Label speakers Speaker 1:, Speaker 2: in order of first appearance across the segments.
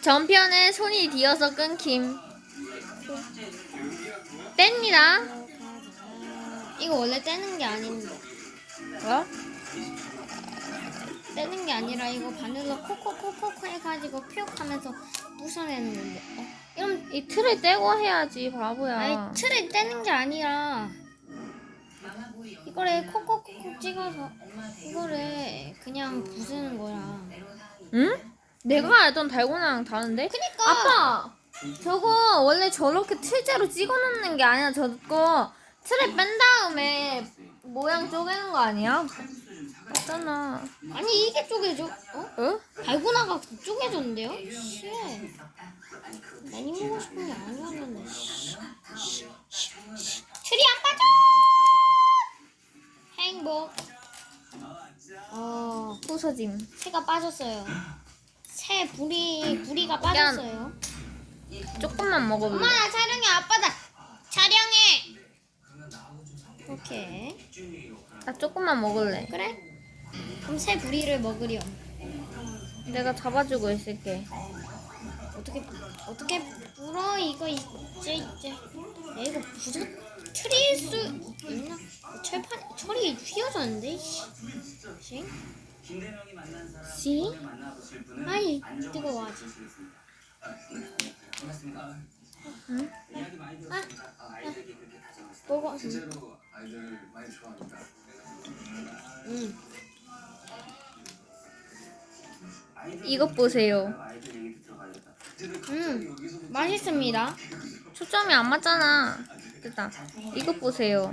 Speaker 1: 전편에 손이 뒤어서 끊김. 뗍니다.
Speaker 2: 이거 원래 떼는 게 아닌데.
Speaker 1: 뭐?
Speaker 2: 떼는 게 아니라 이거 바늘로 콕콕콕콕 해가지고 퓨 하면서 부숴내는 건데. 어?
Speaker 1: 이럼 이 틀을 떼고 해야지, 바보야.
Speaker 2: 아니 틀을 떼는 게 아니라 이거를 콕콕콕콕 찍어서 이거를 그냥 부수는 거야.
Speaker 1: 응? 내가 알던 달고나랑 다른데?
Speaker 2: 그니까.
Speaker 1: 아빠! 저거 원래 저렇게 틀재로 찍어놓는 게 아니야. 저거 틀을 뺀 다음에 모양 쪼개는 거 아니야? 맞잖아.
Speaker 2: 아니 이게 쪼개져. 어?
Speaker 1: 응?
Speaker 2: 달고나가 쪼개졌는데요? 씨. 많이 먹고 싶은 게 아니었는데. 씨. 씨, 씨, 씨. 줄이 안 빠져. 행복. 어,
Speaker 1: 부서짐.
Speaker 2: 새가 빠졌어요. 새 불이 불이가 빠졌어요.
Speaker 1: 조금만 먹어볼래.
Speaker 2: 엄마 나 촬영해 아빠다. 촬영해. 오케이.
Speaker 1: 나 조금만 먹을래.
Speaker 2: 그래? 그럼 새 부리를 먹으렴.
Speaker 1: 내가 잡아주고 있을게.
Speaker 2: 어떻게 어떻게 불어 이거 이제 이제 야, 이거 부서 트릴 수 있나? 철판 철이 휘어졌는데. 씨. 씨? 씨? 아이 뜨거워 아직.
Speaker 1: 응?
Speaker 2: 아, 아, 먹어.
Speaker 3: 실제로 아이들 많이 좋아합니다.
Speaker 2: 응.
Speaker 1: 이것 보세요.
Speaker 2: 음, 맛있습니다.
Speaker 1: 초점이 안 맞잖아. 됐다. 이것 보세요.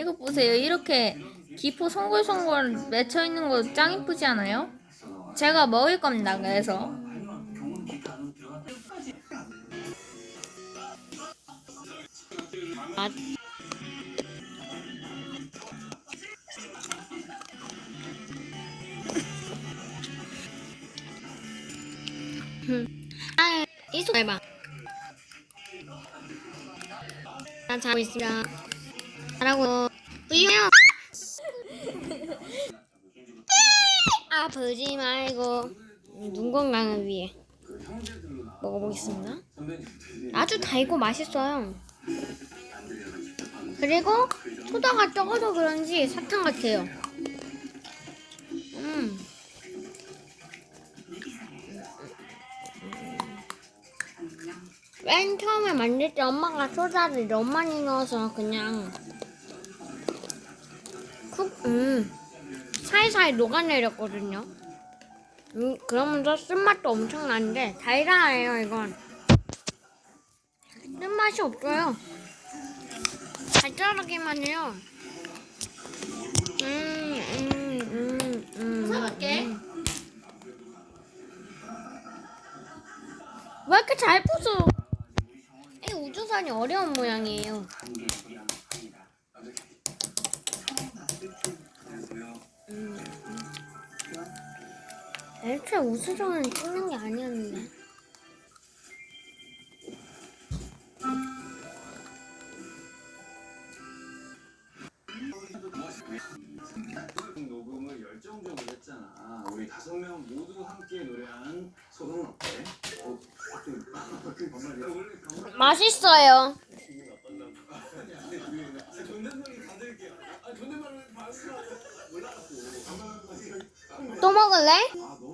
Speaker 1: 이것 보세요. 이렇게 기포 송골송골 맺혀 있는 거 짱 이쁘지 않아요? 제가 먹을 겁니다. 그래서
Speaker 2: 맛. 아, 이속 해봐. 난 잘하고 있습니다. 잘하고 우유요. 아프지 말고 눈 건강을 위해 먹어보겠습니다. 아주 달고 맛있어요. 그리고 소다가 적어서 그런지 사탕 같아요. 음. 맨 처음에 만들 때 엄마가 소다를 너무 많이 넣어서 그냥 쿡, 음, 살살 녹아내렸거든요. 음, 그러면서 쓴맛도 엄청난데 달달해요 이건. 쓴맛이 없어요. 달달하기만 해요. 음, 음, 음, 음.
Speaker 1: 사갈게.
Speaker 2: 왜 이렇게 잘 부숴? 이 우주선이 어려운 모양이에요. 애초에 우주선은 찍는 게 아니었는데.
Speaker 3: 녹음을 열정적으로 했잖아. 우리 다섯 명 모두 함께 노래한 소감은 어때? 어, 그. 원래 반말
Speaker 2: 맛있어요.
Speaker 3: 존댓말이. 아 몰라갖고.
Speaker 2: 또 먹을래?
Speaker 3: 아